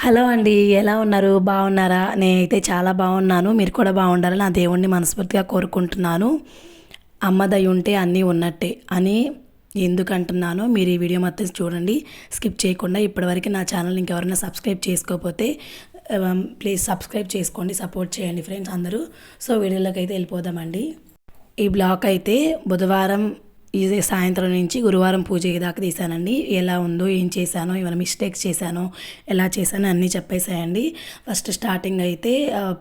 Hello అండి ఎలా ఉన్నారు? బాగున్నారా? నేనైతే చాలా బాగున్నాను. మీరు కూడా బాగుండాలని నా దేవుణ్ణి మనస్ఫూర్తిగా కోరుకుంటున్నాను. అమ్మ ఉంటే అన్నీ ఉన్నట్టే అని ఎందుకంటున్నానో మీరు ఈ వీడియో మొత్తం చూడండి. స్కిప్ చేయకుండా ఇప్పటివరకు నా ఛానల్ ఇంకెవరైనా సబ్స్క్రైబ్ చేసుకోకపోతే ప్లీజ్ సబ్స్క్రైబ్ చేసుకోండి సపోర్ట్ చేయండి ఫ్రెండ్స్ అందరూ. సో వీడియోలోకి అయితే వెళ్ళిపోదామండి. ఈ బ్లాగ్ అయితే బుధవారం ఇది సాయంత్రం నుంచి గురువారం పూజ దాకా తీసానండి ఎలా ఉందో ఏం చేశానో ఏమైనా మిస్టేక్స్ చేశానో ఎలా చేశానో అన్నీ చెప్పేసాయండి ఫస్ట్ స్టార్టింగ్ అయితే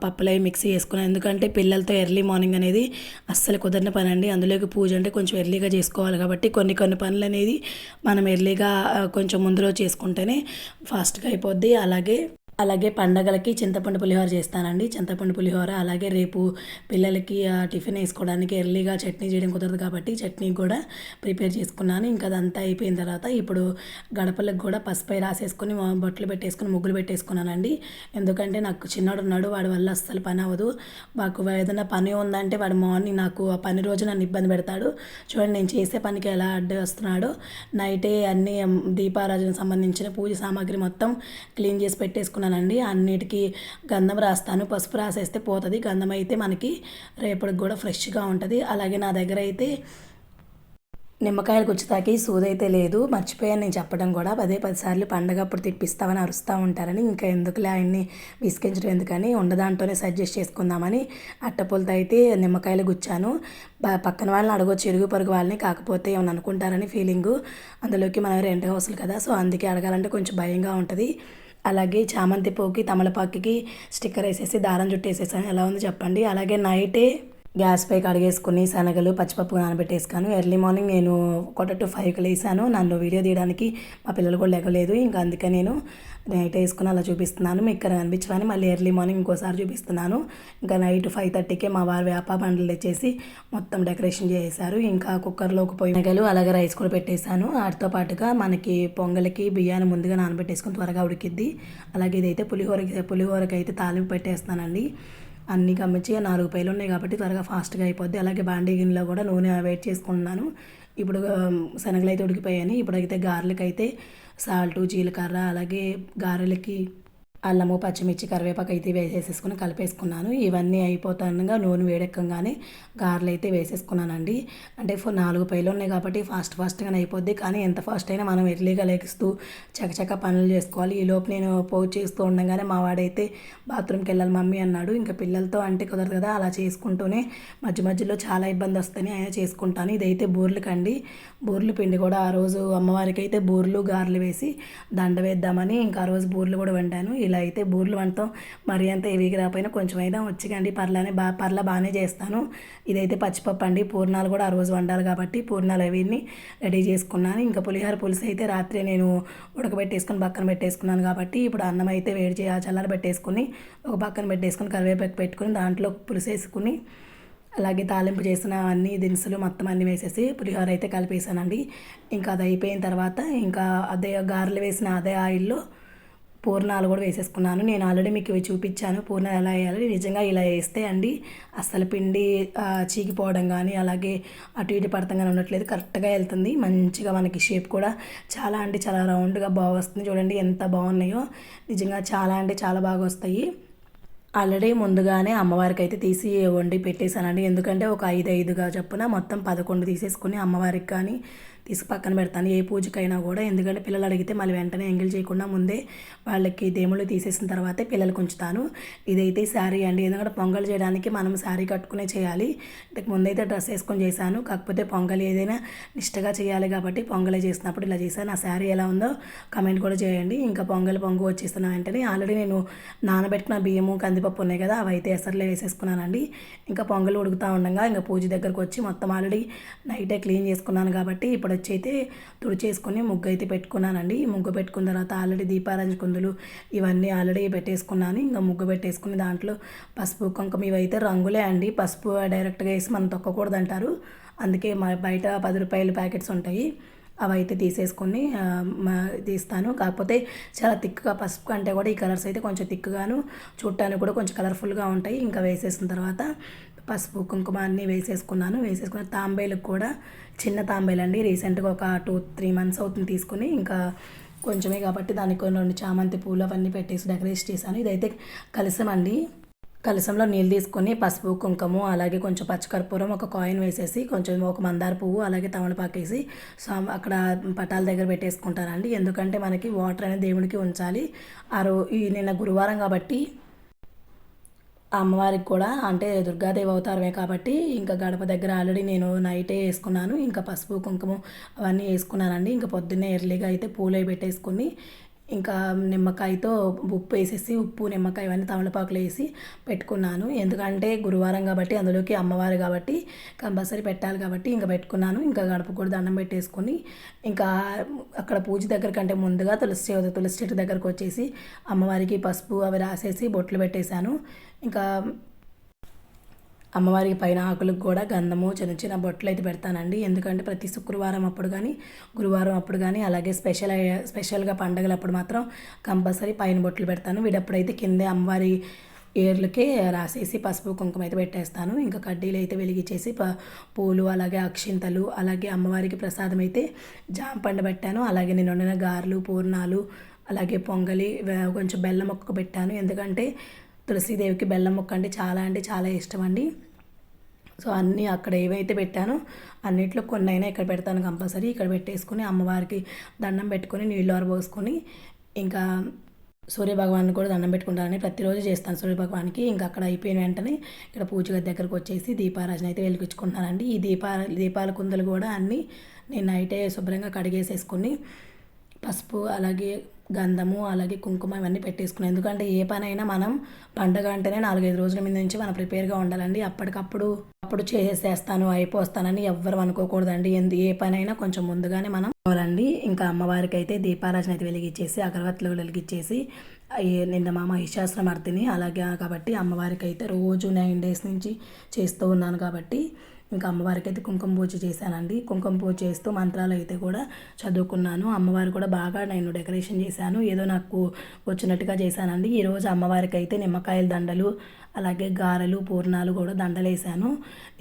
పప్పులవి మిక్సీ చేసుకున్నాను ఎందుకంటే పిల్లలతో ఎర్లీ మార్నింగ్ అనేది అస్సలు కుదరని పని అండి అందులోకి పూజ అంటే కొంచెం ఎర్లీగా చేసుకోవాలి కాబట్టి కొన్ని కొన్ని పనులు అనేది మనం ఎర్లీగా కొంచెం ముందు రోజు చేసుకుంటేనే ఫాస్ట్గా అయిపోద్ది. అలాగే అలాగే పండగలకి చింతపండు పులిహోర చేస్తానండి. చింతపండు పులిహోర అలాగే రేపు పిల్లలకి ఆ, టిఫిన్ వేసుకోవడానికి ఎర్లీగా చట్నీ చేయడం కుదరదు కాబట్టి చట్నీ కూడా ప్రిపేర్ చేసుకున్నాను. ఇంకా అదంతా అయిపోయిన తర్వాత ఇప్పుడు గడపలకు కూడా పసుపై రాసేసుకొని బొట్లు పెట్టేసుకొని ముగ్గులు పెట్టేసుకున్నానండి. ఎందుకంటే నాకు చిన్నోడు ఉన్నాడు వాడి వల్ల అస్సలు పని అవ్వదు. మాకు ఏదైనా పని ఉందంటే వాడు మార్నింగ్ నాకు ఆ పని రోజు నన్ను ఇబ్బంది పెడతాడు. చూడండి నేను చేసే పనికి ఎలా అడ్డు వస్తున్నాడో నైటే అన్ని ఉమ్, సంబంధించిన పూజ సామాగ్రి మొత్తం క్లీన్ చేసి రాసుకున్నానండి అన్నిటికీ గంధం రాస్తాను. పసుపు రాసేస్తే పోతుంది. గంధం అయితే మనకి రేపటికి కూడా ఫ్రెష్గా ఉంటుంది. అలాగే నా దగ్గర అయితే నిమ్మకాయలు గుచ్చుతాకి సూదైతే లేదు. మర్చిపోయాను నేను చెప్పడం కూడా. పదే పదిసార్లు పండగ అప్పుడు తిప్పిస్తామని అరుస్తూ ఉంటారని. ఇంకా ఎందుకులే ఆయన్ని విసిగించడం ఎందుకని ఉండదాంట్లోనే సజెస్ట్ చేసుకుందామని అట్టపూలతో అయితే నిమ్మకాయలు గుచ్చాను పక్కన వాళ్ళని అడగొచ్చు. ఇరుగు పొరుగు వాళ్ళని. కాకపోతే ఏమని అనుకుంటారని ఫీలింగు. అందులోకి మనం రెంట్ హౌస్లు కదా. సో అందుకే అడగాలంటే కొంచెం భయంగా ఉంటుంది. అలాగే చామంతి పువ్వుకి తమలపాకుకి స్టిక్కర్ వేసేసి దారం చుట్టేసేసాను ఎలా ఉందో చెప్పండి. అలాగే నైటే గ్యాస్ పై కడిగేసుకుని శనగలు పచ్చిపప్పు నానబెట్టేసుకాను ఎర్లీ మార్నింగ్ నేను ఒకటి టు ఫైవ్కి లేసాను నన్ను వీడియో తీయడానికి మా పిల్లలు కూడా లేకలేదు ఇంకా అందుకే నేను నైట్ వేసుకుని అలా చూపిస్తున్నాను. మీకు ఇక్కడ కనిపించమని మళ్ళీ ఎర్లీ మార్నింగ్ ఇంకోసారి చూపిస్తున్నాను. ఇంకా నైట్ ఫైవ్ థర్టీకే మా వారు వేప బండ్లు తెచ్చేసి మొత్తం డెకరేషన్ చేశారు ఇంకా కుక్కర్లోకి పోయి నగలు అలాగే రైస్ కూడా పెట్టేశాను. వాటితో పాటుగా మనకి పొంగలికి బియ్యాన్ని ముందుగా నానబెట్టేసుకుని త్వరగా ఉడికిద్ది. అలాగే ఇదైతే పులిహోరకి పులిహోరకి అయితే తాలింపు పెట్టేస్తానండి. అన్నీ గమ్మించి నాలుగు పైలు ఉన్నాయి కాబట్టి త్వరగా ఫాస్ట్గా అయిపోద్ది. అలాగే బాండీ గిన్నెలో కూడా నూనె వెయిట్ చేసుకుంటున్నాను. ఇప్పుడు శనగలు అయితే ఉడికిపోయాయి. ఇప్పుడైతే గారెలకి అయితే సాల్టు జీలకర్ర అలాగే గారెలకి అల్లము పచ్చిమిర్చి కరివేపాకు అయితే వేసేసుకుని కలిపేసుకున్నాను. ఇవన్నీ అయిపోతానుగా నూనె వేడెక్కగానే గారెలు అయితే వేసేసుకున్నానండి. అంటే ఫో నాలుగు పైలు ఉన్నాయి కాబట్టి ఫాస్ట్ ఫాస్ట్గానే అయిపోద్ది. కానీ ఎంత ఫాస్ట్ అయినా మనం ఎర్లీగా లెగిస్తూ చకచక పనులు చేసుకోవాలి. ఈ లోపు నేను పోగు చేస్తూ ఉండగానే మా వాడైతే బాత్రూమ్కి వెళ్ళాలి మమ్మీ అన్నాడు. ఇంకా పిల్లలతో అంటే కుదరదు కదా అలా చేసుకుంటూనే మధ్య మధ్యలో చాలా ఇబ్బంది వస్తాయని ఆయన చేసుకుంటాను. ఇదైతే బూర్లకండి. బూర్లు పిండి కూడా ఆ రోజు అమ్మవారికి అయితే బూర్లు గారెలు వేసి దండ వేద్దామని ఇంకా ఆ రోజు బూర్లు కూడా వండాను. ఇలా అయితే బూర్లు వండటం మరి అంత హెవీగా రాకపోయినా కొంచెం అయినా వచ్చికండి పర్లానే బా పర్ల బాగానే చేస్తాను. ఇదైతే పచ్చిపప్పు అండి. పూర్ణాలు కూడా ఆ రోజు వండాలి కాబట్టి పూర్ణాలు అవన్నీ రెడీ చేసుకున్నాను. ఇంకా పులిహోర పులుసు అయితే రాత్రి నేను ఉడకబెట్టేసుకొని పక్కన పెట్టేసుకున్నాను కాబట్టి ఇప్పుడు అన్నం అయితే వేడి చేయ చల్లార పెట్టేసుకుని ఒక పక్కన పెట్టేసుకుని కరివేపాకు పెట్టుకుని దాంట్లో పులుసు వేసుకుని అలాగే తాలింపు చేసిన అన్ని దినుసులు మొత్తం అన్ని వేసేసి పులిహోర అయితే కలిపేసానండి ఇంకా అది అయిపోయిన తర్వాత ఇంకా అదే గారెలు వేసిన అదే ఆయిల్లో పూర్ణాలు కూడా వేసేసుకున్నాను. నేను ఆల్రెడీ మీకు ఇవి చూపించాను. పూర్ణాలు ఎలా వేయాలి? నిజంగా ఇలా వేస్తే అండి అస్సలు పిండి చీకిపోవడం కానీ అలాగే అటు ఇటు పడతాం కానీ ఉండట్లేదు. కరెక్ట్గా వెళ్తుంది. మంచిగా మనకి షేప్ కూడా చాలా అంటే చాలా రౌండ్గా బాగా వస్తుంది. చూడండి ఎంత బాగున్నాయో. నిజంగా చాలా అంటే చాలా బాగా వస్తాయి. ఆల్రెడీ ముందుగానే అమ్మవారికి అయితే తీసి వండి పెట్టేశానండి. ఎందుకంటే ఒక ఐదు ఐదుగా చొప్పున మొత్తం పదకొండు తీసేసుకుని అమ్మవారికి కానీ తీసి పక్కన పెడతాను. ఏ పూజకైనా కూడా. ఎందుకంటే పిల్లలు అడిగితే మళ్ళీ వెంటనే ఎంగిల్ చేయకుండా ముందే వాళ్ళకి దేములు తీసేసిన తర్వాతే పిల్లలకు ఉంచుతాను. ఇదైతే శారీ అండి. ఎందుకంటే పొంగల్ చేయడానికి మనం శారీ కట్టుకునే చేయాలి. ఇంతకు ముందైతే డ్రెస్ వేసుకొని చేశాను. కాకపోతే పొంగల్ ఏదైనా నిష్టగా చేయాలి కాబట్టి పొంగలే చేసినప్పుడు ఇలా చేశాను. ఆ శారీ ఎలా ఉందో కమెంట్ కూడా చేయండి. ఇంకా పొంగల్ పొంగు వచ్చేస్తున్న వెంటనే ఆల్రెడీ నేను నానబెట్టుకున్న బియ్యము కందిపప్పు ఉన్నాయి కదా అవి అయితే ఎసర్లో వేసేసుకున్నానండి. ఇంకా పొంగల్ ఉడుకుతూ ఉండగా ఇంకా పూజ దగ్గరకు వచ్చి మొత్తం ఆల్రెడీ నైటే క్లీన్ చేసుకున్నాను కాబట్టి ఇప్పుడు వచ్చి అయితే తుడిచేసుకొని ముగ్గు అయితే పెట్టుకున్నానండి ముగ్గు పెట్టుకున్న తర్వాత ఆల్రెడీ దీపారాజు కుందులు ఇవన్నీ ఆల్రెడీ పెట్టేసుకున్నాను. ఇంకా ముగ్గు పెట్టేసుకుని దాంట్లో పసుపు కుంకుమ ఇవైతే రంగులే అండి. పసుపు డైరెక్ట్గా వేసి మనం తొక్కకూడదు అంటారు అందుకే మా బయట పది రూపాయల ప్యాకెట్స్ ఉంటాయి. అవి అయితే తీసేసుకొని తీస్తాను. కాకపోతే చాలా థిక్గా పసుపు కంటే కూడా ఈ కలర్స్ అయితే కొంచెం థిక్గాను చూడటానికి కూడా కొంచెం కలర్ఫుల్గా ఉంటాయి. ఇంకా వేసేసిన తర్వాత పసుపు కుంకుమ అన్నీ వేసేసుకున్నాను. వేసేసుకున్న తాంబేలకు కూడా చిన్న తాంబేలు అండి రీసెంట్గా ఒక టూ త్రీ మంత్స్ అవుతుంది తీసుకుని. ఇంకా కొంచెమే కాబట్టి దానికి కొన్ని రెండు చామంతి పూలు అవన్నీ పెట్టేసి డెకరేట్ చేశాను. ఇదైతే కలసం అండి కలసంలో నీళ్ళు తీసుకొని పసుపు కుంకుమ అలాగే కొంచెం పచ్చకర్పూరం ఒక కాయిన్ వేసేసి కొంచెం ఒక మందార పువ్వు అలాగే తమలపాకు వేసి స్వామి అక్కడ పటాల దగ్గర పెట్టేసుకుంటానండి. ఎందుకంటే మనకి వాటర్ అనేది దేవుడికి ఉంచాలి. ఆ రో ఈ నిన్న గురువారం కాబట్టి అమ్మవారికి కూడా అంటే దుర్గాదేవి అవతారమే కాబట్టి ఇంకా గడప దగ్గర ఆల్రెడీ నేను నైటే వేసుకున్నాను. ఇంకా పసుపు కుంకుమ అవన్నీ వేసుకున్నానండి. ఇంకా పొద్దున్నే ఎర్లీగా అయితే పూలు పెట్టేసుకుని ఇంకా నిమ్మకాయతో ఉప్పు వేసేసి ఉప్పు నిమ్మకాయ ఇవన్నీ తమలపాకులు వేసి పెట్టుకున్నాను. ఎందుకంటే గురువారం కాబట్టి అందులోకి అమ్మవారు కాబట్టి కంపల్సరీ పెట్టాలి కాబట్టి ఇంకా పెట్టుకున్నాను. ఇంకా గడప కూడా దండం పెట్టేసుకొని ఇంకా అక్కడ పూజ దగ్గర కంటే ముందుగా తులసి తులసి చెట్టు దగ్గరకు వచ్చేసి అమ్మవారికి పసుపు అవి రాసేసి బొట్లు పెట్టేశాను. ఇంకా అమ్మవారికి పైన ఆకులకు కూడా గంధము చిన్న చిన్న బొట్లు అయితే పెడతానండి. ఎందుకంటే ప్రతి శుక్రవారం అప్పుడు కానీ గురువారం అప్పుడు కానీ అలాగే స్పెషల్ స్పెషల్గా పండగలప్పుడు మాత్రం కంపల్సరీ పైన బొట్లు పెడతాను. వీడప్పుడైతే కిందే అమ్మవారి ఏర్లకే రాసేసి పసుపు కుంకుమ అయితే పెట్టేస్తాను. ఇంకా కడ్డీలు అయితే వెలిగించేసి ప పూలు అలాగే అక్షింతలు అలాగే అమ్మవారికి ప్రసాదం అయితే జాంపండు పెట్టాను. అలాగే నేను వండిన గారెలు పూర్ణాలు అలాగే పొంగలి కొంచెం బెల్లం మొక్క పెట్టాను. ఎందుకంటే తులసీదేవికి బెల్లం మొక్క అంటే చాలా అంటే చాలా ఇష్టం అండి. సో అన్నీ అక్కడ ఏవైతే పెట్టానో అన్నిట్లో కొన్ని అయినా ఇక్కడ పెడతాను కంపల్సరీ. ఇక్కడ పెట్టేసుకొని అమ్మవారికి దండం పెట్టుకొని నీళ్ళు ఆరబోసుకొని ఇంకా సూర్య భగవాన్ కూడా దండం పెట్టుకుంటానని ప్రతిరోజు చేస్తాను సూర్య భగవాన్కి ఇంకా అక్కడ అయిపోయిన వెంటనే ఇక్కడ పూజగది దగ్గరకు వచ్చేసి దీపారాజన అయితే వెలిగించుకుంటానండి. ఈ దీపా దీపాల కుందలు కూడా అన్నీ నేను నైటే శుభ్రంగా కడిగేసేసుకొని పసుపు అలాగే గంధము అలాగే కుంకుమ ఇవన్నీ పెట్టేసుకున్నాం ఎందుకంటే ఏ పనైనా మనం పండగ అంటేనే నాలుగైదు రోజుల మీద నుంచి మనం ప్రిపేర్గా ఉండాలండి. అప్పటికప్పుడు అప్పుడు చేసేస్తాను అయిపోస్తానని ఎవ్వరు అనుకోకూడదండి. ఎందు ఏ పనైనా కొంచెం ముందుగానే మనం కావాలండి. ఇంకా అమ్మవారికి అయితే దీపారాజన అయితే వెలిగించేసి అగరవత్తులు వెలిగించేసి నిన్న మా మహిషాసురమర్దిని అలాగే కాబట్టి అమ్మవారికి అయితే రోజు నైన్ డేస్ నుంచి చేస్తూ ఉన్నాను కాబట్టి ఇంకా అమ్మవారికి అయితే కుంకుమ పూజ చేశానండి. కుంకుమ పూజ చేస్తూ మంత్రాలు అయితే కూడా చదువుకున్నాను. అమ్మవారు కూడా బాగా నేను డెకరేషన్ చేశాను. ఏదో నాకు వచ్చినట్టుగా చేశానండి. ఈరోజు అమ్మవారికి అయితే నిమ్మకాయల దండలు అలాగే గారెలు పూర్ణాలు కూడా దండలు వేసాను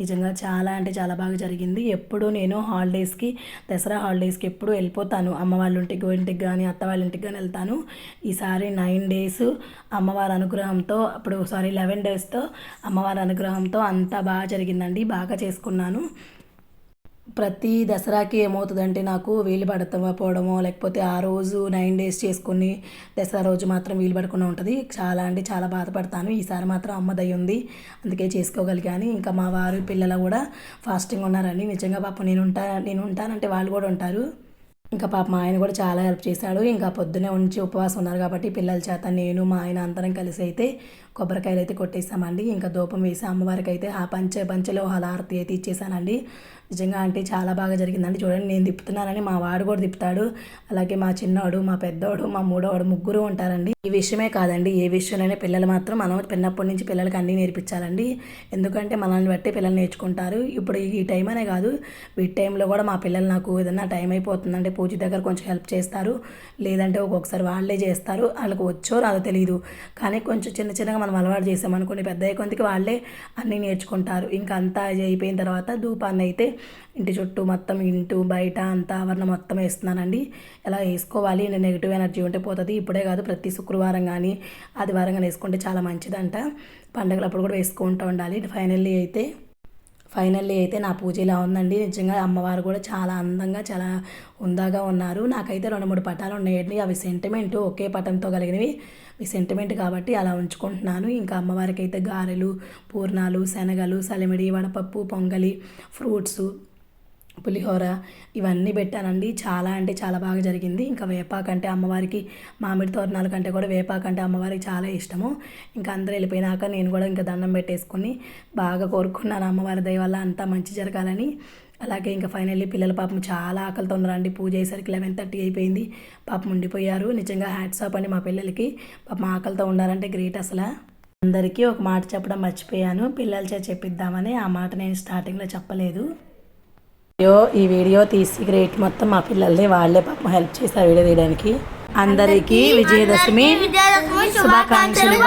నిజంగా చాలా అంటే చాలా బాగా జరిగింది. ఎప్పుడు నేను హాలిడేస్కి దసరా హాలిడేస్కి ఎప్పుడు వెళ్ళిపోతాను. అమ్మ వాళ్ళ ఇంటికి ఇంటికి కానీ అత్త వాళ్ళ ఇంటికి కానీ వెళ్తాను. ఈసారి నైన్ డేస్ అమ్మవారి అనుగ్రహంతో అప్పుడు సారీ లెవెన్ డేస్తో అమ్మవారి అనుగ్రహంతో అంతా బాగా జరిగిందండి. బాగా చేసుకున్నాను. ప్రతి దసరాకి ఏమవుతుందంటే నాకు వీలు పడకపోవడమో లేకపోతే ఆ రోజు నైన్ డేస్ చేసుకుని దసరా రోజు మాత్రం వీలు పడకుండా ఉంటుంది. చాలా అంటే చాలా బాధపడతాను. ఈసారి మాత్రం అమ్మదై ఉంది. అందుకే చేసుకోగలిగాను ఇంకా మా వారు పిల్లలు కూడా ఫాస్టింగ్ ఉన్నారండి నిజంగా పాప నేను ఉంటా నేను ఉంటానంటే వాళ్ళు కూడా ఉంటారు. ఇంకా పాప మా ఆయన కూడా చాలా హెల్ప్ చేశాడు. ఇంకా పొద్దునే ఉంచి ఉపవాసం ఉన్నారు కాబట్టి పిల్లల చేత నేను మా ఆయన అందరం కలిసి అయితే కొబ్బరికాయలు అయితే కొట్టేసామండి. ఇంకా ధూపం వేసి అమ్మవారికి అయితే ఆ పంచ పంచలో హలారతి అయితే ఇచ్చేసానండి. నిజంగా అంటే చాలా బాగా జరిగిందండి. చూడండి నేను తిప్పుతున్నానని మా వాడు కూడా తిప్పుతాడు. అలాగే మా చిన్నవాడు మా పెద్దవాడు మా మూడోవాడు ముగ్గురు ఉంటారండి. ఈ విషయమే కాదండి ఏ విషయంలోనే పిల్లలు మాత్రం మనం చిన్నప్పటి నుంచి పిల్లలకి అన్నీ నేర్పించాలండి. ఎందుకంటే మనల్ని బట్టి పిల్లలు నేర్చుకుంటారు. ఇప్పుడు ఈ టైం అనే కాదు ఈ టైంలో కూడా మా పిల్లలు నాకు ఏదన్నా టైం అయిపోతుందంటే పూజ దగ్గర కొంచెం హెల్ప్ చేస్తారు. లేదంటే ఒక్కొక్కసారి వాళ్ళే చేస్తారు. వాళ్ళకి వచ్చో రాదో తెలియదు కానీ కొంచెం చిన్న చిన్నగా మనం అలవాటు చేసామనుకోండి పెద్ద అయ్యే వాళ్ళే అన్నీ నేర్చుకుంటారు. ఇంకా అంతా అయిపోయిన తర్వాత ధూపాన్ని అయితే ఇంటి చుట్టూ మొత్తం ఇంటూ బయట అంతా ఆవరణ మొత్తం వేస్తున్నానండి. ఎలా వేసుకోవాలి? నెగిటివ్ ఎనర్జీ ఉంటే పోతుంది. ఇప్పుడే కాదు ప్రతి శుక్రవారం కానీ ఆదివారం కానీ వేసుకుంటే చాలా మంచిదంట. పండగలప్పుడు కూడా వేసుకుంటూ ఉండాలి. ఫైనల్లీ అయితే ఫైనల్లీ అయితే నా పూజ ఇలా ఉందండి. నిజంగా అమ్మవారు కూడా చాలా అందంగా చాలా ఉందాగా ఉన్నారు. నాకైతే రెండు మూడు పటాలు ఉన్నాయండి. అవి సెంటిమెంట్ ఒకే పటంతో కలిగినవి. మీ సెంటిమెంట్ కాబట్టి అలా ఉంచుకుంటున్నాను. ఇంకా అమ్మవారికి అయితే గారెలు పూర్ణాలు శనగలు సలిమిడి వడపప్పు పొంగలి ఫ్రూట్స్ పులిహోర ఇవన్నీ పెట్టానండి. చాలా అంటే చాలా బాగా జరిగింది. ఇంకా వేపాకంటే అమ్మవారికి మామిడి తోరణాల కంటే కూడా వేపాకంటే అమ్మవారికి చాలా ఇష్టము. ఇంకా అందరూ వెళ్ళిపోయినాక నేను కూడా ఇంకా దండం పెట్టేసుకుని బాగా కోరుకున్నాను అమ్మవారి దయ వల్ల అంతా మంచి జరగాలని. అలాగే ఇంకా ఫైనల్లీ పిల్లల పాపం చాలా ఆకలితో ఉన్నారండి. పూజ అయ్యేసరికి లెవెన్ థర్టీ అయిపోయింది. పాపం ఉండిపోయారు. నిజంగా హ్యాట్స్ ఆఫ్ అండి మా పిల్లలకి. పాపం ఆకలితో ఉన్నారంటే గ్రేట్ అసలు. అందరికీ ఒక మాట చెప్పడం మర్చిపోయాను. పిల్లల చేత చెప్పిద్దామని ఆ మాట నేను స్టార్టింగ్లో చెప్పలేదు. వీడియో ఈ వీడియో తీసి గ్రేట్ మొత్తం మా పిల్లల్ని వాళ్ళే పాపం హెల్ప్ చేశారు వీడియో తీయడానికి. అందరికీ విజయదశమి శుభాకాంక్షలు.